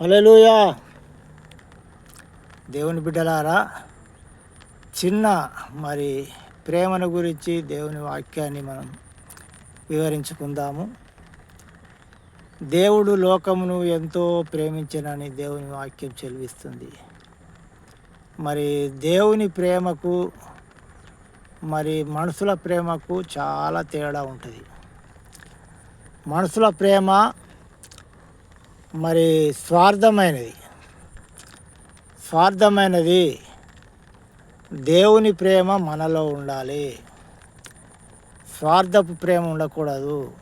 Hallelujah దేవుని బిడ్డలారా చిన్న మరి ప్రేమను గురించి దేవుని వాక్యాన్ని మనం వివరించుకుందాము. దేవుడు లోకమును ఎంతో ప్రేమించనని దేవుని వాక్యం చెల్విస్తుంది. మరి దేవుని ప్రేమకు మరి మనుషుల ప్రేమకు చాలా తేడా ఉంటుంది. మనుషుల ప్రేమ మరి స్వార్థమైనది. స్వార్థమైనది దేవుని ప్రేమ మనలో ఉండాలి. స్వార్థపు ప్రేమ ఉండకూడదు.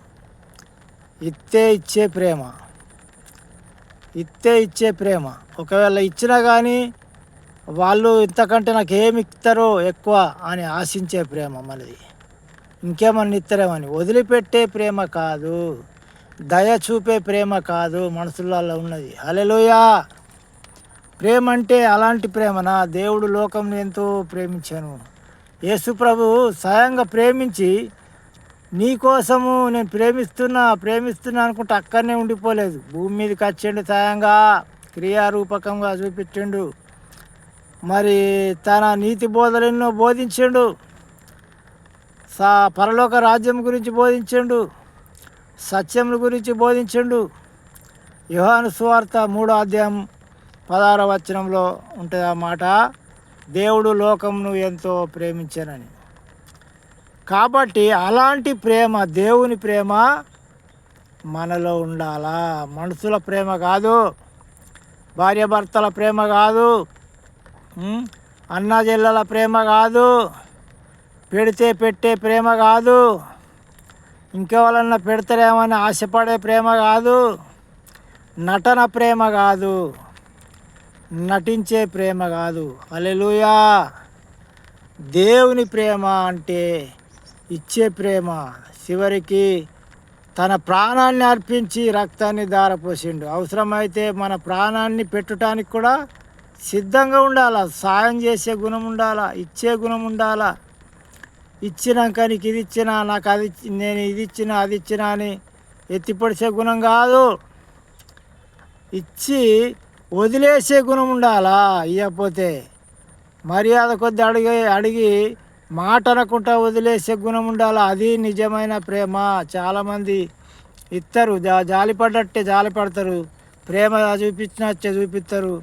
ఇత్తే ఇచ్చే ప్రేమ. ఇత్తే ఇచ్చే ప్రేమ. ఒకవేళ ఇచ్చినా కానీ వాళ్ళు ఇంతకంటే నాకు ఏమి ఇస్తారో ఎక్కువ అని ఆశించే ప్రేమ మనది. ఇంకేమన్నా ఇస్తారేమని వదిలిపెట్టే ప్రేమ కాదు. దయ చూపే ప్రేమ కాదు మనసులలో ఉన్నది. హలెలుయా ప్రేమ అంటే అలాంటి ప్రేమనా? దేవుడు లోకంను ఎంతో ప్రేమించాను. యేసు ప్రభు స్వయంగా ప్రేమించి నీ కోసము నేను ప్రేమిస్తున్నా ప్రేమిస్తున్నా అనుకుంటే అక్కడనే ఉండిపోలేదు. భూమి మీదకి వచ్చిండు స్వయంగా. క్రియారూపకంగా చూపించిండు. మరి తన నీతి బోధలెన్నో బోధించిండు. సా పరలోక రాజ్యం గురించి బోధించిండు. సత్యముల గురించి బోధించిండు. యోహాను సువార్త మూడో అధ్యాయం పదహార వచనంలో ఉంటుంది ఆ మాట దేవుడు లోకంను ఎంతో ప్రేమించానని. కాబట్టి అలాంటి ప్రేమ దేవుని ప్రేమ మనలో ఉండాలా? మనుషుల ప్రేమ కాదు భార్యాభర్తల ప్రేమ కాదు ఉం? చెల్లెల ప్రేమ కాదు పెడితే పెట్టే ప్రేమ కాదు ఇంకెవరన్నా పెడతారేమని ఆశపడే ప్రేమ కాదు నటన ప్రేమ కాదు నటించే ప్రేమ కాదు. అలెలుయా దేవుని ప్రేమ అంటే ఇచ్చే ప్రేమ. చివరికి తన ప్రాణాన్ని అర్పించి రక్తాన్ని దారపోసిండు అవసరమైతే మన ప్రాణాన్ని పెట్టడానికి కూడా సిద్ధంగా ఉండాలా? సాయం చేసే గుణం ఉండాలా? ఇచ్చే గుణం ఉండాలా? ఇచ్చినాక నీకు ఇది ఇచ్చినా నాకు అది నేను ఇది ఇచ్చినా అది ఇచ్చినా అని ఎత్తిపడిసే గుణం కాదు. ఇచ్చి వదిలేసే గుణం ఉండాలా? ఇవ్వకపోతే మర్యాద కొద్ది అడిగి అడిగి మాట అనకుండా వదిలేసే గుణం ఉండాలా? అది నిజమైన ప్రేమ. చాలామంది ఇస్తారు జా జాలిపడ్డట్టే జాలిపడతారు. ప్రేమ చూపించినట్టే చూపిస్తారు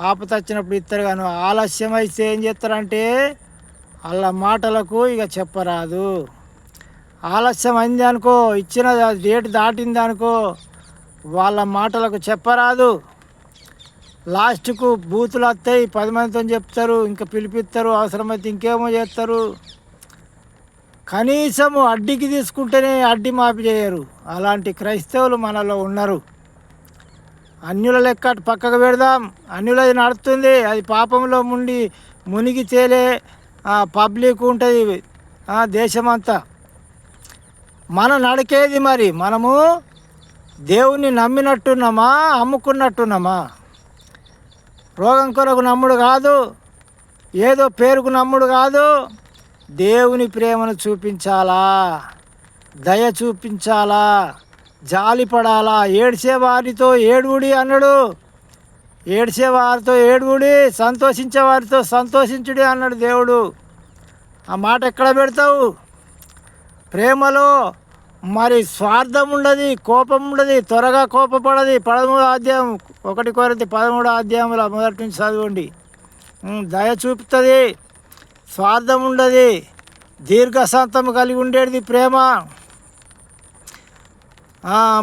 ఆపతచ్చినప్పుడు ఇస్తారు కానీ ఆలస్యం అయితే ఏం చేస్తారంటే వాళ్ళ మాటలకు ఇక చెప్పరాదు. ఆలస్యం అయింది అనుకో ఇచ్చిన డేట్ దాటింది అనుకో వాళ్ళ మాటలకు చెప్పరాదు. లాస్ట్కు బూతులు వస్తాయి పది మందితో చెప్తారు ఇంకా పిలిపిస్తారు అవసరమైతే ఇంకేమో చేస్తారు. కనీసము అడ్డికి తీసుకుంటేనే అడ్డి మాపి చేయరు. అలాంటి క్రైస్తవులు మనలో ఉన్నారు. అన్యుల లెక్క పక్కకు పెడదాం. అన్యులది నడుస్తుంది అది పాపంలో ముండి మునిగి తేలే పబ్లిక్ ఉంటుంది దేశమంతా. మన నడికేది మరి? మనము దేవుణ్ణి నమ్మినట్టున్నామా? అమ్ముకున్నట్టున్నామా? రోగం కొరకు నమ్ముడు కాదు. ఏదో పేరుకు నమ్ముడు కాదు. దేవుని ప్రేమను చూపించాలా? దయ చూపించాలా? జాలిపడాలా? ఏడ్చే వారితో ఏడుగుడి అన్నాడు. ఏడ్చే వారితో ఏడుగుడి సంతోషించే వారితో సంతోషించుడి అన్నాడు దేవుడు. ఆ మాట ఎక్కడ పెడతావు? ప్రేమలో మరి స్వార్థం ఉండదు కోపం ఉండదు త్వరగా కోపపడది. పదమూడు అధ్యాయం ఒకటి కొరది పదమూడు అధ్యాయంలో మొదటి నుంచి చదవండి. దయ చూపుతుంది స్వార్థం ఉండదు దీర్ఘశాంతం కలిగి ఉండేది ప్రేమ.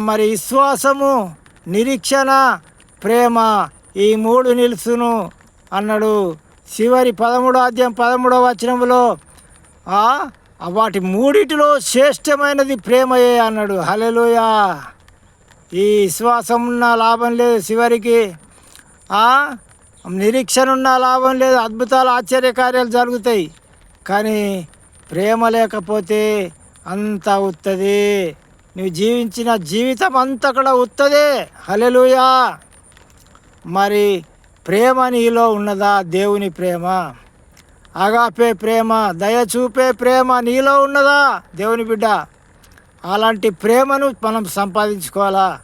మరి విశ్వాసము నిరీక్షణ ప్రేమ. ఈ మూడు నిలుసును అన్నాడు. చివరి పదమూడో అధ్యాయం పదమూడవ వచనంలో వాటి మూడిటిలో శ్రేష్టమైనది ప్రేమయే అన్నాడు. హలెలుయా ఈ విశ్వాసం ఉన్న లాభం లేదు చివరికి. నిరీక్షణ ఉన్న లాభం లేదు అద్భుతాలు ఆశ్చర్యకార్యాలు జరుగుతాయి. కానీ ప్రేమ లేకపోతే అంతా ఉత్తది. నువ్వు జీవించిన జీవితం అంతా కూడా ఉత్తదే. హలెలుయా మరి ప్రేమ నీలో ఉన్నదా దేవుని ప్రేమ? అగాపే ప్రేమ దయ చూపే ప్రేమ నీలో ఉన్నదా దేవుని బిడ్డ? అలాంటి ప్రేమను మనం సంపాదించుకోవాలా?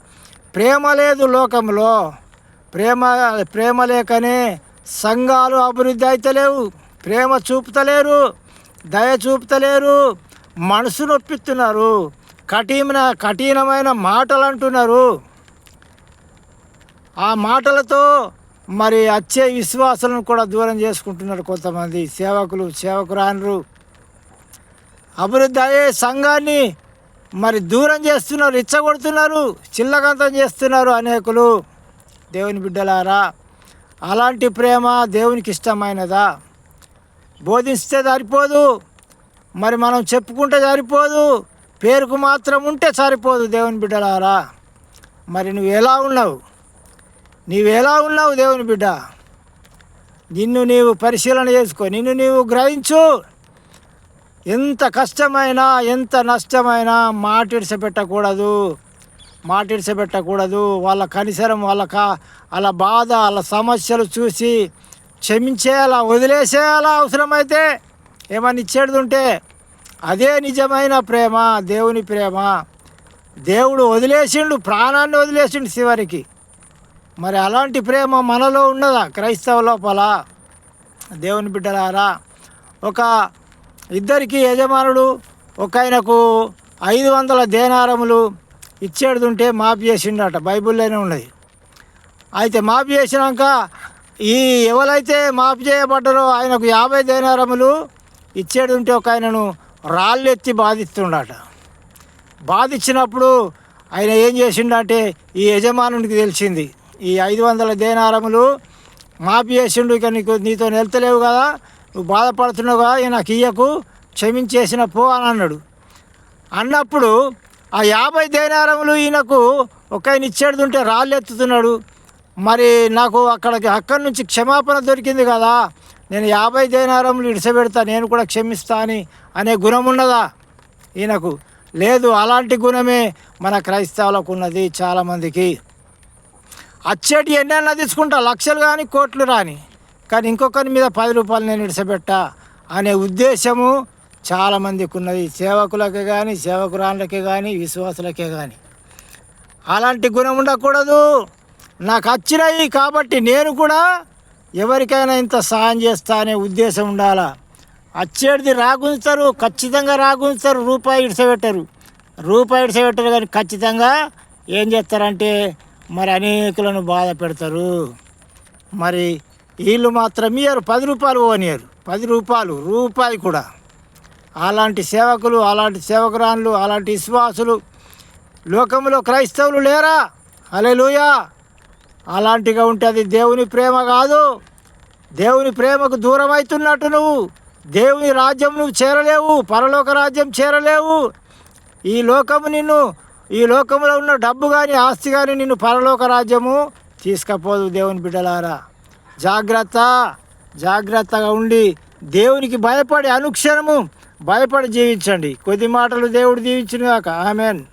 ప్రేమ లేదు లోకంలో. ప్రేమ ప్రేమ లేకనే సంఘాలు అభివృద్ధి అయితలేవు ప్రేమ చూపుతలేరు దయ చూపుతలేరు మనసు నొప్పిస్తున్నారు కఠిన కఠినమైన మాటలు అంటున్నారు ఆ మాటలతో మరి వచ్చే విశ్వాసాలను కూడా దూరం చేసుకుంటున్నారు కొంతమంది సేవకులు సేవకురాన్రు అభివృద్ధి అయ్యే సంఘాన్ని మరి దూరం చేస్తున్నారు ఇచ్చగొడుతున్నారు చిల్లగంతం చేస్తున్నారు అనేకులు. దేవుని బిడ్డలారా అలాంటి ప్రేమ దేవునికి ఇష్టమైనదా? బోధిస్తే సరిపోదు మరి మనం చెప్పుకుంటే సరిపోదు పేరుకు మాత్రం ఉంటే సరిపోదు దేవుని బిడ్డలారా. మరి నువ్వు ఎలా ఉన్నావు? నీవు ఎలా ఉన్నావు దేవుని బిడ్డ? నిన్ను నీవు పరిశీలన చేసుకో నిన్ను నీవు గ్రహించు. ఎంత కష్టమైనా ఎంత నష్టమైనా మాటిడిసపెట్టకూడదు. మాటిడిసపెట్టకూడదు. వాళ్ళ కనిసరం వాళ్ళ కా వాళ్ళ బాధ వాళ్ళ సమస్యలు చూసి క్షమించేయాలా వదిలేసేయాలా అవసరమైతే ఏమని ఇచ్చేది ఉంటే అదే నిజమైన ప్రేమ దేవుని ప్రేమ. దేవుడు వదిలేసిండు ప్రాణాన్ని వదిలేసిండు శివరికి మరి అలాంటి ప్రేమ మనలో ఉన్నదా? క్రైస్తవ లోపల దేవుని బిడ్డలారా ఒక ఇద్దరికి యజమానుడు ఒక ఆయనకు ఐదు వందల దేనారములు ఇచ్చేడుతుంటే మాఫ్ చేసిండట బైబిల్లోనే ఉన్నది. అయితే మాఫ్ చేసినాక ఈ ఎవరైతే మాఫ్ చేయబడ్డారో ఆయనకు యాభై దేనారములు ఇచ్చేడుంటే ఒక ఆయనను రాళ్ళెత్తి బాధిస్తుండట. బాధించినప్పుడు ఆయన ఏం చేసిండంటే ఈ యజమానునికి తెలిసింది ఈ ఐదు వందల దేనారములు మాఫీ చేసిండు ఇక నీకు నీతో వెళ్తలేవు కదా నువ్వు బాధపడుతున్నావు కదా ఇక నాకు ఇయ్యకు క్షమించేసిన పో అని అన్నాడు. అన్నప్పుడు ఆ యాభై దేనారములు ఈయనకు ఒక ఆయన ఇచ్చేడుతుంటే రాళ్ళు ఎత్తుతున్నాడు మరి నాకు అక్కడికి అక్కడి నుంచి క్షమాపణ దొరికింది కదా నేను యాభై దేనారములు ఇడిసబెడతా నేను కూడా క్షమిస్తా అని అనే గుణం ఉన్నదా ఈయనకు? లేదు అలాంటి గుణమే మన క్రైస్తవులకు ఉన్నది చాలామందికి. అచ్చేటి ఎన్నైనా తీసుకుంటా లక్షలు కానీ కోట్లు రాని. కానీ ఇంకొకరి మీద పది రూపాయలు నేను ఇడిసబెట్టా అనే ఉద్దేశము చాలామందికి ఉన్నది సేవకులకే కానీ సేవకురాళ్ళకే కానీ విశ్వాసులకే కానీ అలాంటి గుణం ఉండకూడదు. నాకు వచ్చినాయి కాబట్టి నేను కూడా ఎవరికైనా ఇంత సాయం చేస్తా అనే ఉద్దేశం ఉండాలా? వచ్చేటిది రాగుంచుతారు ఖచ్చితంగా రాగుంచుతారు రూపాయి ఇడిసబెట్టరు. రూపాయి ఇడిసబెట్టరు కానీ ఖచ్చితంగా ఏం చేస్తారంటే మరి అనేకులను బాధ పెడతారు. మరి వీళ్ళు మాత్రం ఇయ్యరు. పది రూపాయలు పోనియరు. పది రూపాయలు రూపాయి కూడా. అలాంటి సేవకులు అలాంటి సేవకురాన్లు అలాంటి విశ్వాసులు లోకంలో క్రైస్తవులు లేరా? అలెలుయా అలాంటిగా ఉంటే అది దేవుని ప్రేమ కాదు. దేవుని ప్రేమకు దూరం అవుతున్నట్టు నువ్వు. దేవుని రాజ్యం నువ్వు చేరలేవు. పరలోక రాజ్యం చేరలేవు. ఈ లోకము నిన్ను ఈ లోకంలో ఉన్న డబ్బు కానీ ఆస్తి కానీ నిన్ను పరలోక రాజ్యము తీసుకపోదు దేవుని బిడ్డలారా. జాగ్రత్త జాగ్రత్తగా ఉండి దేవునికి భయపడి అనుక్షణము భయపడి జీవించండి. కొద్ది మాటలు దేవుడు దీవించును కాక ఆమెన్.